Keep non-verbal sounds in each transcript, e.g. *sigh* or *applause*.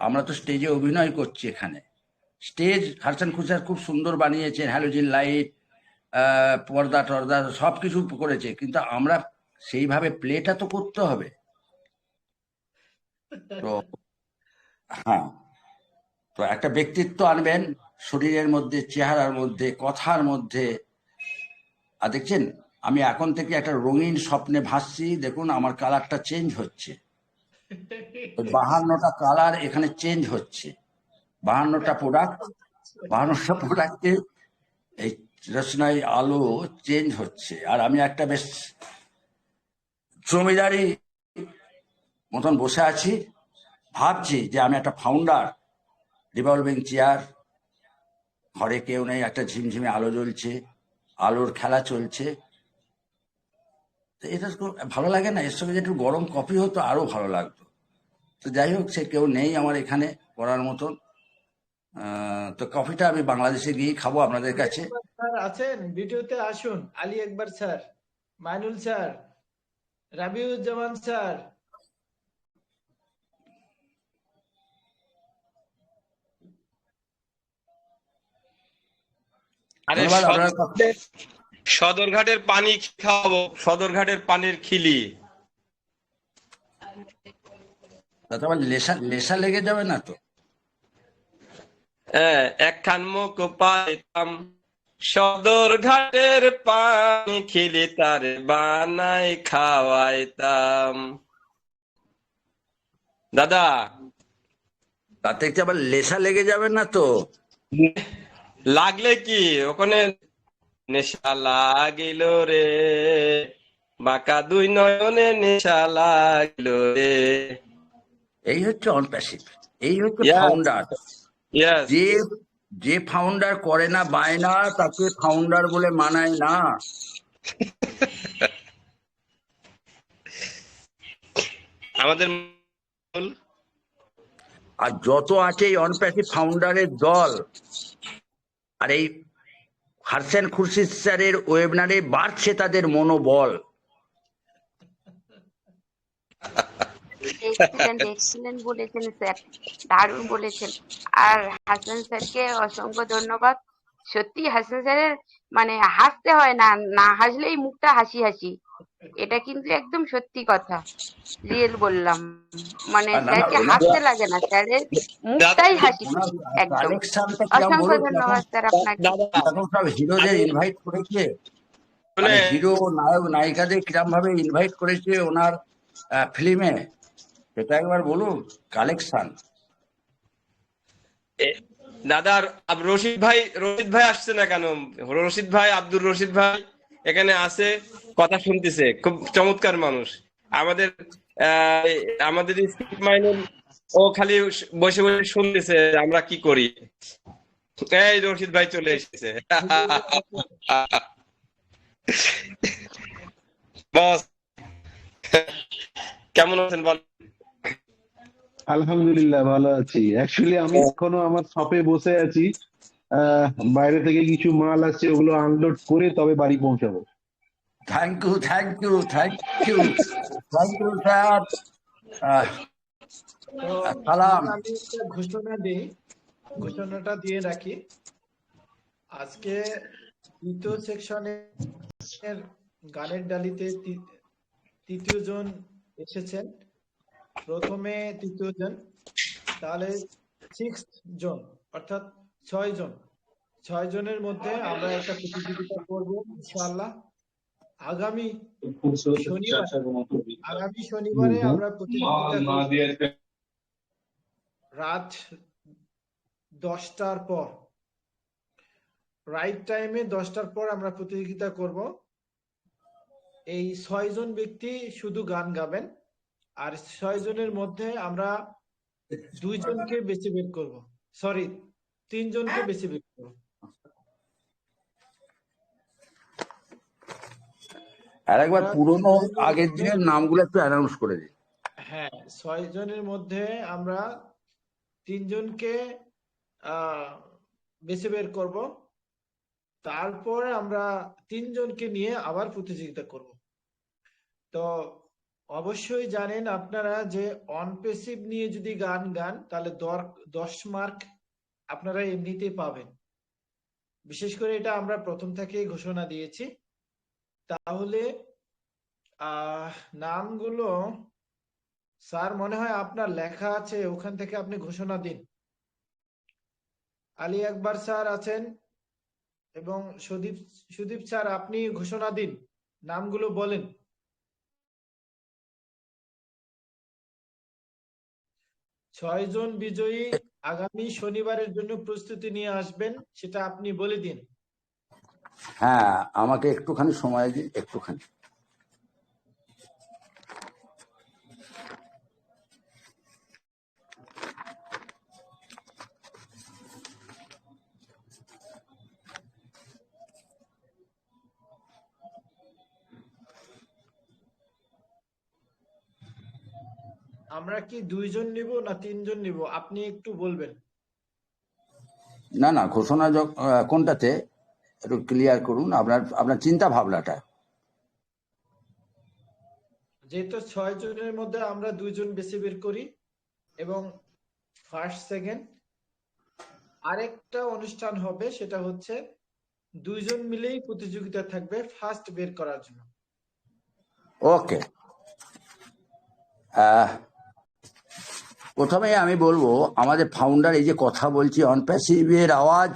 আমরা তো স্টেজে অভিনয় করছি এখানে। স্টেজ হারসান খুসার খুব সুন্দর বানিয়েছেন হ্যালোজিন লাইট পর্দা টর্দা সব কিছু করেছে, কিন্তু আমরা সেইভাবে প্লেটা তো করতে হবে। তো হ্যাঁ। তো একটা ব্যক্তিত্ব আনবেন, শরীরের মধ্যে, চেহারার মধ্যে, কথার মধ্যে। আর দেখছেন, আমি এখন থেকে একটা রঙিন স্বপ্নে ভাসছি, দেখুন আমার কালারটা চেঞ্জ হচ্ছে। *laughs* বাহান্নটা কালার এখানে চেঞ্জ হচ্ছে। বাহান্নটা প্রোডাক্ট বাহান্নটা প্রোডাক্টে এই রচনায় আলো চেঞ্জ হচ্ছে। আর আমি একটা বেশ জমিদারি মতন বসে আছি। ভাবছি যে আমি একটা ফাউন্ডার রিভলভিং চেয়ার ঘরে কেউ নেই একটা ঝিমঝিমে আলো জ্বলছে আলোর খেলা চলছে। তো এটা ভালো লাগে না? এর সঙ্গে যদি একটু গরম কফি হতো আরও ভালো লাগতো। তো যাই হোক সে কেউ নেই আমার এখানে করার মতন। আহ, তো কফিটা আমি বাংলাদেশে গিয়ে খাব আপনাদের কাছে। স্যার আছেন? ভিডিওতে আসুন। আলী একবার sir. Mainul sir. Rabiuzzaman sir. আরে ধন্যবাদ, আপনার সদরঘাটের পানি খাওয়াবো। সদরঘাটের পানির খিলি। লেসা লেসা লেগে যাবে না তো? হ্যাঁ একখান মুখ পাইতাম। সদরঘাটের পানি খিলি তার বানাই খাওয়াইতাম। দাদা। তাতে কি আবার লেসা লেগে যাবে না তো? লাগলে কি? ওখানে নেশা লাগিল রে। বাঁকা দুই নয়নে নেশা লাগিল রে। এই হচ্ছে অনপ্যাসিভ এই হচ্ছে ফাউন্ডার যে যে ফাউন্ডার করে না বায়না তাকে ফাউন্ডার বলে মানায় না। *laughs* আমাদের আর যত আছে এই অনপ্যাসিভ ফাউন্ডারের দল আর এই হারসেন খুরশিদ স্যারের ওয়েবনারে বাড়ছে তাদের মনোবল। এক্সিলেন্ট বলেছেন স্যার, দারুণ বলেছেন। আর হাসান স্যারকে অসংখ্য ধন্যবাদ। সত্যি হাসান স্যারের মানে হাসতে হয় না না হাসলেই মুখটা হাসি হাসি। এটা কিন্তু একদম সত্যি কথা। রিয়েল বললাম। মানে স্যারকে হাসতে লাগে না স্যারের মুখটাই হাসি একদম। অসংখ্য ধন্যবাদ স্যার আপনাকে। দাদা হিরোদের ইনভাইট করেছে মানে মানে হিরো নায়ক নায়িকাদের কিরম ভাবে ইনভাইট করেছে ওনার ফিল্মে সেটা একবার বলুন কালেকশন দাদার রশিদ ভাই রশিদ ভাই আসছে না কেন? রশিদ ভাই আব্দুর রশিদ ভাই। এখানে আছে, কথা শুনতেছে, খুব চমৎকার মানুষ। আমাদের আমাদের ও খালি বসে বসে শুনতেছে আমরা কি করি। এই রশিদ ভাই চলে এসেছে। বস, কেমন আছেন বল? আলহামদুলিল্লাহ, ভালো আছি। অ্যাকচুয়ালি আমি এখনও আমার শপে বসে আছি। বাইরে থেকে কিছু মাল আসছে ওগুলো আনলোড করে তবে বাড়ি পৌঁছাবো। Thank you thank you thank you thank you sir সালাম। ঘোষণা দিই ঘোষণাটা দিয়ে রাখি। আজকে তৃতীয় সেকশনের গানের ডালিতে তৃতীয় জন এসেছেন। প্রথমে তৃতীয় জন তাহলে সিক্স জন অর্থাৎ ছয় জন। ছয় জনের মধ্যে আমরা একটা প্রতিযোগিতা করব ইনশাআল্লাহ। আগামী শনিবার আগামী শনিবারে আমরা প্রতিযোগিতা রাত দশটার পর। রাইট টাইমে দশটার পর আমরা প্রতিযোগিতা করব। এই ছয় জন ব্যক্তি শুধু গান গাবেন আর ছয় জনের মধ্যে আমরা দুইজনকে বেছে বের করব। সরি তিনজনকে বেছে বের করব আর একবার পুরোনো আগের দিনের নামগুলো একটু অ্যানাউন্স করে দিন হ্যাঁ ছয় জনের মধ্যে আমরা তিনজনকে বেছে বের করব। তারপরে আমরা তিনজনকে নিয়ে আবার প্রতিযোগিতা করব। তো অবশ্যই জানেন আপনারা যে অনপেসিভ নিয়ে যদি গান গান তাহলে দশ মার্ক আপনারা এমনিতেই পাবেন। বিশেষ করে এটা আমরা প্রথম থেকেই ঘোষণা দিয়েছি। তাহলে নামগুলো, স্যার মনে হয় আপনার লেখা আছে, ওখান থেকে আপনি ঘোষণা দিন। আলী আকবর স্যার আছেন এবং সুদীপ সুদীপ স্যার, আপনি ঘোষণা দিন, নামগুলো বলেন। ছয়জন বিজয়ী আগামী শনিবারের জন্য প্রস্তুতি নিয়ে আসবেন, সেটা আপনি বলে দিন। হ্যাঁ আমাকে একটুখানি সময় দিন, একটুখানি। আমরা কি দুইজন নিব না তিনজন নিব? আপনি একটু বলবেন। না না ঘোষণা আহ, কোনটাতে? একটু ক্লিয়ার করুন আপনার আপনার চিন্তা ভাবনাটা। যেহেতু ছয় জনের মধ্যে আমরা দুইজন বেশি বের করি এবং ফার্স্ট সেকেন্ড আরেকটা অনুষ্ঠান হবে সেটা হচ্ছে দুইজন মিলেই প্রতিযোগিতা থাকবে ফার্স্ট বের করার জন্য। ওকে প্রথমে আমি বলব, আমাদের ফাউন্ডার এই যে কথা বলছি অনপ্যাসিভের আওয়াজ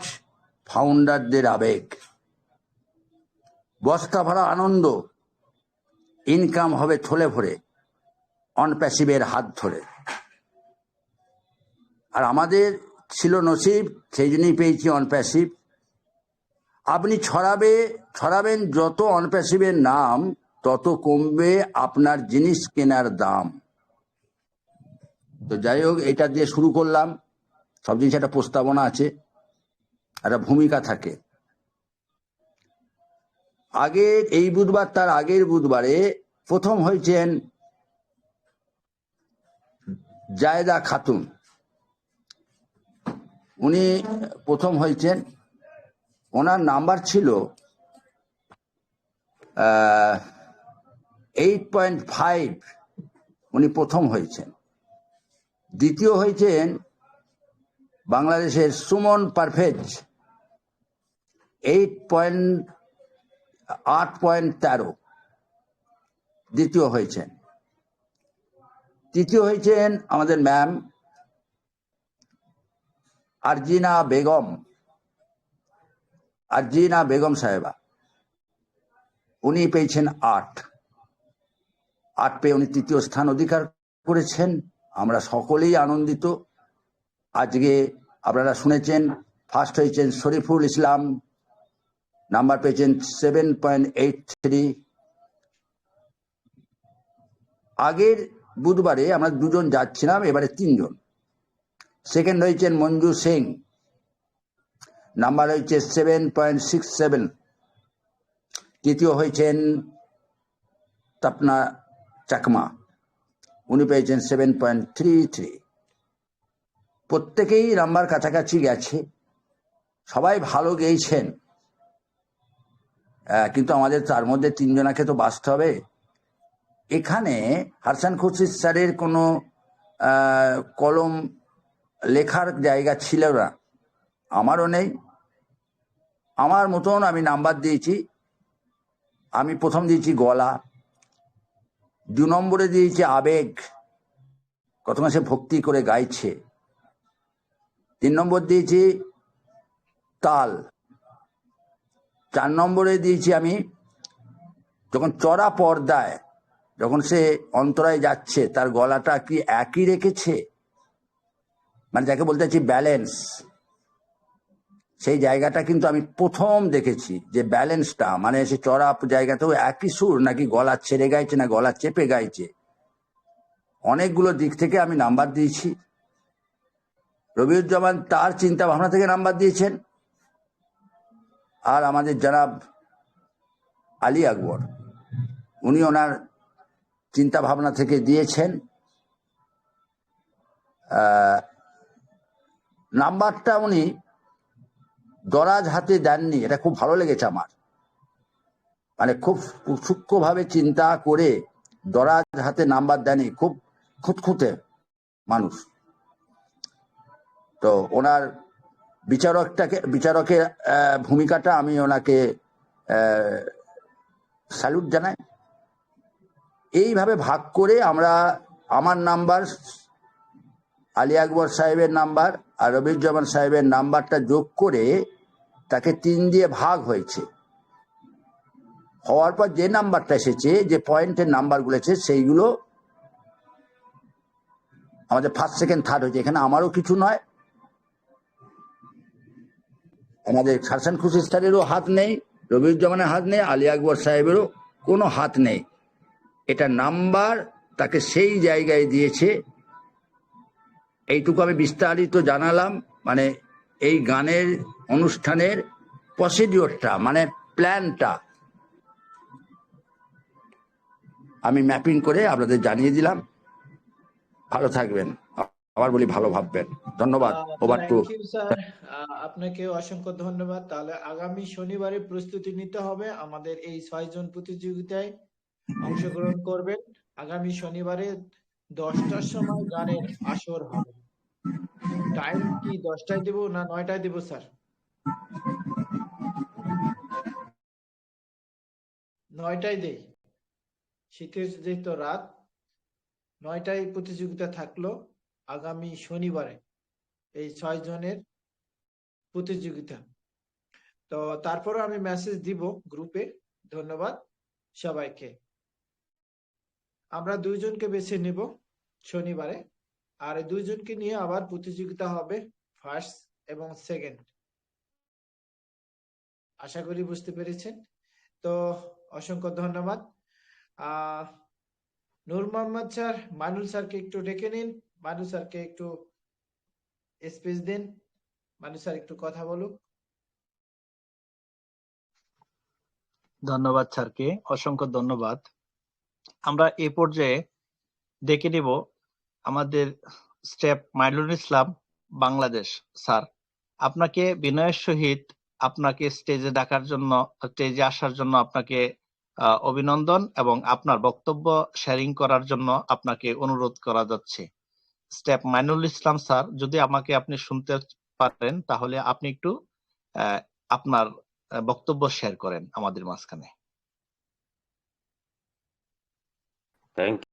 ফাউন্ডারদের আবেগ। বস্তা ভরা আনন্দ ইনকাম হবে থলে ভরে অনপ্যাসিভের হাত ধরে। আর আমাদের ছিল নসিব, সেই জন্যই পেয়েছি অনপ্যাসিভ আপনি ছড়াবে, ছড়াবেন যত অনপ্যাসিভের নাম, তত কমবে আপনার জিনিস কেনার দাম। তো যাই হোক এটা দিয়ে শুরু করলাম। সব জিনিস একটা প্রস্তাবনা আছে, একটা ভূমিকা থাকে। আগের এই বুধবার তার আগের বুধবারে প্রথম হয়েছেন জায়দা খাতুন। উনি প্রথম হয়েছেন। ওনার নাম্বার ছিল এইট পয়েন্ট ফাইভ উনি প্রথম হয়েছেন। দ্বিতীয় হয়েছেন বাংলাদেশের সুমন পারভেজ এইট পয়েন্ট আট পয়েন্ট তেরো। দ্বিতীয় হয়েছেন। তৃতীয় হয়েছেন আমাদের ম্যাম আরজিনা বেগম আরজিনা বেগম সাহেবা। উনি পেয়েছেন আট। আট পেয়ে উনি তৃতীয় স্থান অধিকার করেছেন। আমরা সকলেই আনন্দিত। আজকে আপনারা শুনেছেন ফার্স্ট হয়েছেন শরীফুল ইসলাম নাম্বার পেয়েছেন সেভেন পয়েন্ট এইট থ্রি আগের বুধবারে আমরা দুজন যাচ্ছিলাম, এবারে তিনজন। সেকেন্ড হয়েছেন মঞ্জু সিং নাম্বার হয়েছে সেভেন পয়েন্ট সিক্স সেভেন তৃতীয় হয়েছেন তাপনা চাকমা। উনি পেয়েছেন সেভেন পয়েন্ট থ্রি থ্রি প্রত্যেকেই নাম্বার কাছাকাছি গেছে। সবাই ভালো গেয়েছেন। কিন্তু আমাদের তার মধ্যে তিনজনাকে তো বাঁচতে হবে। এখানে হারসান খুরশিদ স্যারের কোনো কলম লেখার জায়গা ছিল না। আমারও নেই। আমার মতন আমি নাম্বার দিয়েছি। আমি প্রথম দিয়েছি গলা। দু নম্বরে দিয়েছে আবেগ। কত মাসে ভক্তি করে গাইছে। তিন নম্বর দিয়েছি তাল। চার নম্বরে দিয়েছি আমি, যখন চড়া পর্দায়, যখন সে অন্তরায় যাচ্ছে, তার গলাটা কি একই রেখেছে? মানে যাকে বলতে চাচ্ছি ব্যালেন্স সেই জায়গাটা কিন্তু আমি প্রথম দেখেছি যে ব্যালেন্সটা মানে সে চড়া জায়গাতেও একই সুর নাকি গলা ছেড়ে গাইছে না গলা চেপে গাইছে। অনেকগুলো দিক থেকে আমি নাম্বার দিয়েছি। রবিউজ্জামান তার চিন্তা ভাবনা থেকে নাম্বার দিয়েছেন। আর আমাদের জনাব আলী আকবর, উনি ওনার চিন্তা ভাবনা থেকে দিয়েছেন। নাম্বারটা উনি দরাজ হাতে দেননি, এটা খুব ভালো লেগেছে আমার। মানে খুব সূক্ষ্মভাবে চিন্তা করে দরাজ হাতে নাম্বার দেয়নি খুব খুঁতখুঁতে মানুষ। তো ওনার বিচারকটাকে, বিচারকের ভূমিকাটা আমি ওনাকে স্যালুট জানাই। এইভাবে ভাগ করে আমরা আমার নাম্বার, আলী আকবর সাহেবের নাম্বার আর রবিউজ্জামান সাহেবের নাম্বারটা যোগ করে তাকে তিন দিয়ে ভাগ হয়েছে। হওয়ার পর যে নাম্বারটা এসেছে, যে পয়েন্টের নাম্বারগুলো এসেছে, সেইগুলো আমাদের ফার্স্ট সেকেন্ড থার্ড হয়েছে। এখানে আমারও কিছু নয়। আমাদের হাসান খুশি স্টারেরও হাত নেই রবিউজ্জামানের হাত নেই, আলী আকবর সাহেবেরও কোনো হাত নেই। এটা নাম্বার তাকে সেই জায়গায় দিয়েছে। এইটুকু আমি বিস্তারিত জানালাম। মানে এই গানের অনুষ্ঠানের প্রসিডিওরটা মানে প্ল্যানটা আমি ম্যাপিং করে আপনাদের জানিয়ে দিলাম। ভালো থাকবেন। আবার বলি ভালো ভাববেন। ধন্যবাদ। ওভার টু আপনাকে অসংখ্য ধন্যবাদ। তাহলে আগামী শনিবারে প্রস্তুতি নিতে হবে আমাদের এই ছয়জন প্রতিযোগিতায় অংশগ্রহণ করবেন। আগামী শনিবারে দশটার সময় গানের আসর হবে। টাইম কি দশটায় দেব না নয়টায় দেব, স্যার? নয়টায় দেই। শীতের যেহেতু রাত, নয়টায় প্রতিযোগিতা থাকল আগামী শনিবারে, এই ছয় জনের প্রতিযোগিতা। তো তারপরে আমি মেসেজ দিব গ্রুপে ধন্যবাদ সবাইকে। আমরা দুইজনকে বেছে নেব শনিবারে। আর এই দুইজনকে নিয়ে আবার প্রতিযোগিতা হবে ফার্স্ট এবং সেকেন্ড আশা করি বুঝতে পেরেছেন। তো অসংখ্য ধন্যবাদ। আহ, নূর মোহাম্মদ স্যার, মানুল স্যারকে একটু ডেকে নিন। মানু স্যারকে একটু স্পেস দিন। মানু স্যার একটু কথা বলুক। ধন্যবাদ স্যারকে। অসংখ্য ধন্যবাদ। আমরা এ পর্যায়ে ডেকে নেব আমাদের স্টেপ মাইলুল ইসলাম বাংলাদেশ, স্যার। আপনাকে বিনয়ের সহিত আপনাকে স্টেজে ডাকার জন্য স্টেজে আসার জন্য আপনাকে অভিনন্দন এবং আপনার বক্তব্য শেয়ারিং করার জন্য আপনাকে অনুরোধ করা যাচ্ছে। স্টেপ মাইনুল ইসলাম স্যার, যদি আমাকে আপনি শুনতে পারেন, তাহলে আপনি একটু আপনার বক্তব্য শেয়ার করেন আমাদের মাঝখানে। থ্যাংক